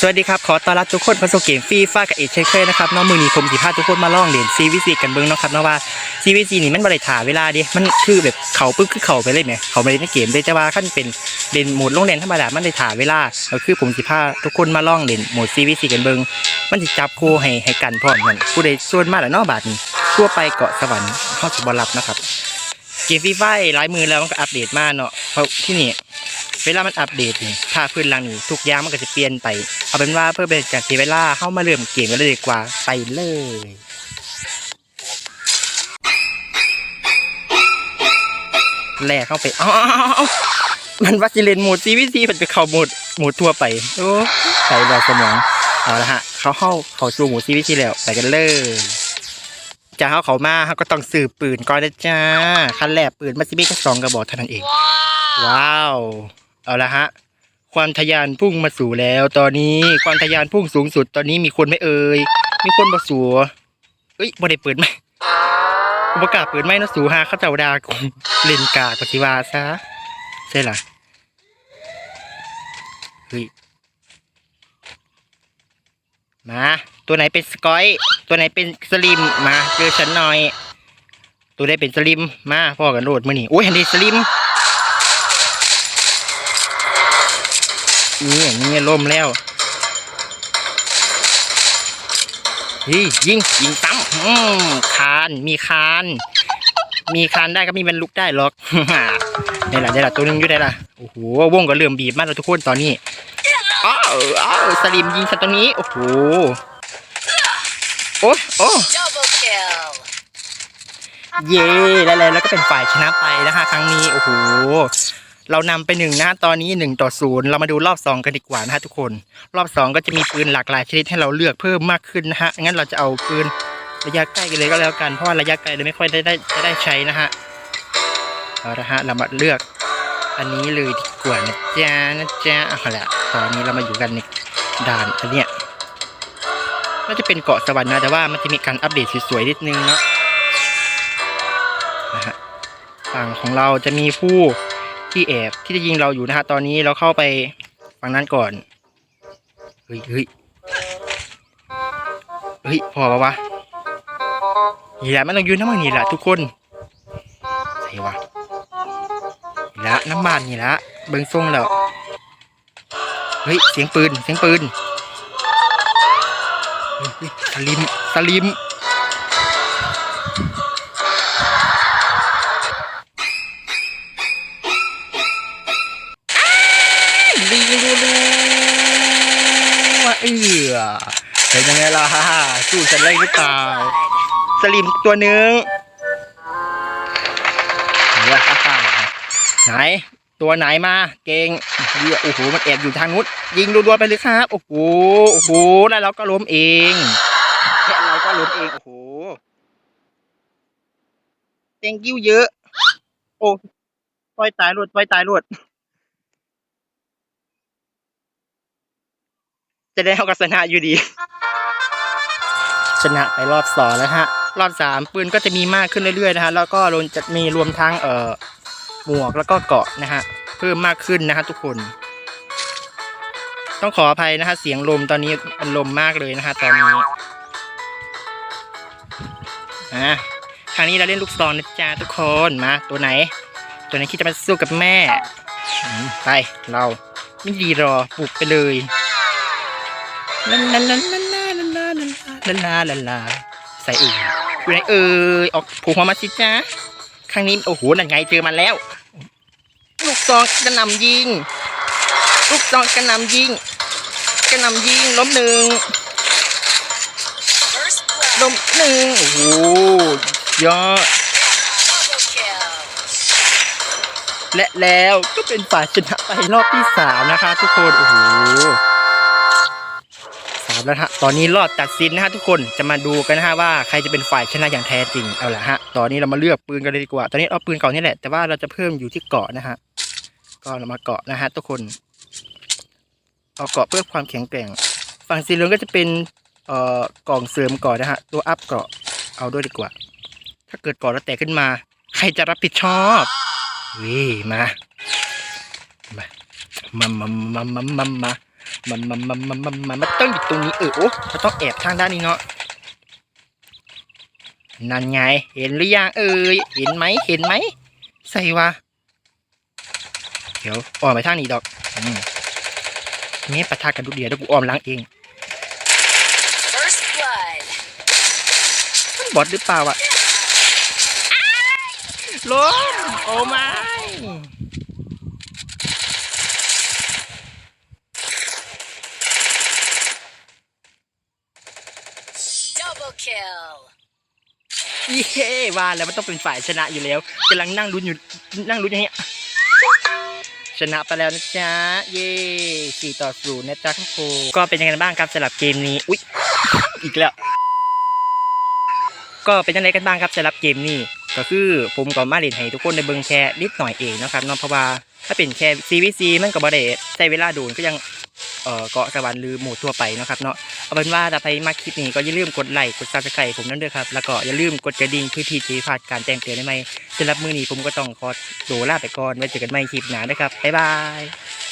สวัสดีครับ ขอต้อนรับทุกคนเข้าสู่เกมฟรีฟ้ากับเอกเช่นเคยนะครับน้องมือนี้ผมสิพาทุกคนมาล่องเล่น CVC กันเบิ้งเนาะครับเนาะว่า CVC นี่มันบริถาเวลาดิมันคือแบบเขาปึ๊กคือเขาไปเลยไหมเขาไม่ได้ในเกมเลยแต่ว่าขั้นเป็นเล่นโหมดลงเล่นธรรมดามันได้ถาเวลาก็คือผมสิพาทุกคนมาล่องเล่นโหมด CVC กันเบิ้งมันสิจับคู่ให้ให้กันพร้อมกันผู้ใดส่วนมากแล้วนอกบาทนี้ทั่วไปเกาะสวรรค์เขาจะบรับนะครับเกมฟรีไฟหลายมือแล้วมันก็อัปเดตมาเนาะเพราะที่นี่ เวลามันอัปเดตนี่ถ้าพื้นหลังนี่ทุกอย่างมันก็จะเปลี่ยนไป เอาเป็นว่าเพื่อเป็นการเสียเวลาเข้ามาเริ่มเกมกันเลยดีกว่าไปเลยแรกเข้าไปอ๋อมันวัสิเลนโหมดซีวีซีมันไปเข้าโหมดโหมดทั่วไปโอ้ใส่แบบสมองเอาละฮะ เขาเข้าเขาสู่โหมดซีวีซีแล้วไปกันเลยจะเขาเขามาเขาก็ต้องสืบปืนก่อนนะจ้าคันแรกปืนมาซิมีแค่สองกระบอกเท่านั้นเอง ว้าว เอาละฮะ ความทะยานพุ่งมาสู่แล้ว ตอนนี้ความทะยานพุ่งสูงสุด ตอนนี้มีคนไม่เอ่ยมีคนมาสู่เอ้ยบ่ได้เปิดไหมอุปกาศเปิดไหมนะสู่ฮาข้าเจ้าดากูเล่นกากปฏิวาซะใช่ล่ะเฮ้ยมา ตัวไหนเป็นสกอย ตัวไหนเป็นสลิมมาเจอฉันหน่อย ตัวไหนเป็นสลิมมาพ่อกันโหลดมือนี่โอ้ยเห็นดีสลิม นี่นี่ล่มแล้วเฮ้ยยิงยิงซ้ำอืมคานมีคานมีคานได้ก็มีบรรลุกได้หรอกนี่แหละนี่แหละตัวนึงอยู่ได้ละโอ้โหวงก็เริ่มบีบมากแล้วทุกคนตอนนี้อ้าวอ้าวสลิมยิงสัตว์ตรงนี้โอ้โหโอ้โอ้เย่แล้วแล้วก็เป็นฝ่ายชนะไปนะคะ ครั้งนี้โอ้โห เรานำไปหนึ่งนะตอนนี้หนึ่งต่อศูนย์เรามาดูรอบสองกันดีกว่านะฮะทุกคน รอบสองก็จะมีปืนหลากหลายชนิดให้เราเลือกเพิ่มมากขึ้นนะฮะงั้นเราจะเอาปืนระยะใกล้กันเลยก็แล้วกันเพราะว่าระยะไกลเราไม่ค่อยได้ได้จะได้ใช้นะฮะเอาละฮะเรามาเลือกอันนี้เลยดีกว่านะจ๊ะนะจ๊ะเอาละตอนนี้เรามาอยู่กันในด่านอันเนี้ยน่าจะเป็นเกาะสวรรค์นะแต่ว่ามันจะมีการอัปเดตสวยๆนิดนึงเนาะนะฮะฝั่งของเราจะมีผู้ ที่แอบที่จะยิงเราอยู่นะฮะตอนนี้เราเข้าไปฝั่งนั้นก่อนเฮ้ยเฮ้ยเฮ้ยพอปะวะนี่แหละมันต้องยืนน้ำมันนี่แหละทุกคนใช่วะนี่ละน้ำมันนี่ละเบิ้งทรงแล้วเฮ้ยเสียงปืนเสียงปืนสลิมสลิม ดีดูดูว่าเอือเป็นยังไงล่ะสู้ฉันเลยหรือเปล่าสลิมตัวหนึ่งเนี่ยไหน ตัวไหนมา เก่งเดี๋ยวโอ้โห มันแอบอยู่ทางนู้นยิงรัวๆไปเลยครับ โอ้โห โอ้โห แล้วเราก็ล้มเองแค่เราก็ล้มเอง โอ้โหเต็งกิ้วเยอะ โอ้ปล่อยตายรวดปล่อยตายรวด จะได้เอากระสนะอยู่ดี ชนะไปรอบสองแล้วฮะ รอบสามปืนก็จะมีมากขึ้นเรื่อยๆนะฮะ แล้วก็รวมจะมีรวมทั้งเอ่อหมวกแล้วก็เกราะนะฮะ เพิ่มมากขึ้นนะฮะทุกคน ต้องขออภัยนะฮะเสียงลมตอนนี้มันลมมากเลยนะฮะตอนนี้อะครั้งนี้เราเล่นลูกซองนะจ๊ะทุกคนมาตัวไหน ตัวไหนที่จะมาสู้กับแม่อืมไปเราไม่ดีรอปลุกไปเลย ลาลาลาลาลาลาลาลาลาลาลาใส่อื่นอยู่ไหนเอ่ยออกผูกหัวมาสิจ้าครั้งนี้โอ้โหนั่นไงเจอมันแล้ว ลูกซองกระหน่ำยิง ลูกซองกระหน่ำยิงกระหน่ำยิงล้มหนึ่งล้มหนึ่งโอ้โหยอดและแล้วก็เป็นฝ่ายชนะไปรอบที่สามนะคะ ทุกคน โอ้โห แล้วฮะ ตอนนี้รอบตัดสินนะฮะทุกคน จะมาดูกันนะฮะว่าใครจะเป็นฝ่ายชนะอย่างแท้จริง เอาละฮะ ตอนนี้เรามาเลือกปืนกันเลยดีกว่า ตอนนี้เอาปืนเก่านี่แหละ แต่ว่าเราจะเพิ่มอยู่ที่เกาะนะฮะ ก็เรามาเกาะนะฮะทุกคน เอาเกาะเพื่อความแข็งแกร่ง ฝั่งสีเหลืองก็จะเป็นเอ่อกล่องเสริมเกาะนะฮะ ตัวอัพเกาะ เอาด้วยดีกว่า ถ้าเกิดเกาะแล้วแตกขึ้นมา ใครจะรับผิดชอบเฮ้ยมา มา มา มา มา มา มา มันมันมันมันมันมันมันต้องอยู่ตรงนี้เออโอ้เราต้องแอบทางด้านนี้เนาะนั่นไง เห็นหรือยังเอ่ยเห็นไหมเห็นไหมใส่วะเดี๋ยวอ้อมไปทางนี้ดอกนี่ปะทะกันดูเดียวเดี๋ยวกูออมล้างเองมันบอดหรือเปล่าวะล้มโอ้ไม่ kill. เย้ว่าแล้วมันต้องเป็นฝ่ายชนะอยู่แล้วกำลังนั่งลุ้นอยู่นั่งลุ้นอย่างเงี้ยชนะไปแล้วนะจ๊ะ เย่สี่ต่อศูนย์นะจ๊ะทุกคนก็เป็นยังไงบ้างครับสำหรับเกมนี้ อุ๊ย อีกแล้ว ก็เป็นยังไงกันบ้างครับสำหรับเกมนี้ ก็คือผมก็มาเล่นให้ทุกคนได้เบิ่งแค่นิดหน่อยเองนะครับเนาะเพราะว่าถ้าเป็นแค่ CVC มันก็บ่ได้ใช้เวลาโดนก็ยัง เออเกาะสวรรค์หรือหมู่ทั่วไปนะครับเนาะเอาเป็นว่าถ้าใครมาคลิปนี้ก็อย่าลืมกดไลค์กดซับสไครต์ผมนั่นด้วยครับแล้วก็อย่าลืมกดกระดิ่งเพื่อที่จะไม่พลาดการแจ้งเตือนได้ไหมสำหรับมือนี้ผมก็ต้องขอตัวลาไปก่อนไว้เจอกันใหม่คลิปหน้านะครับบ๊ายบาย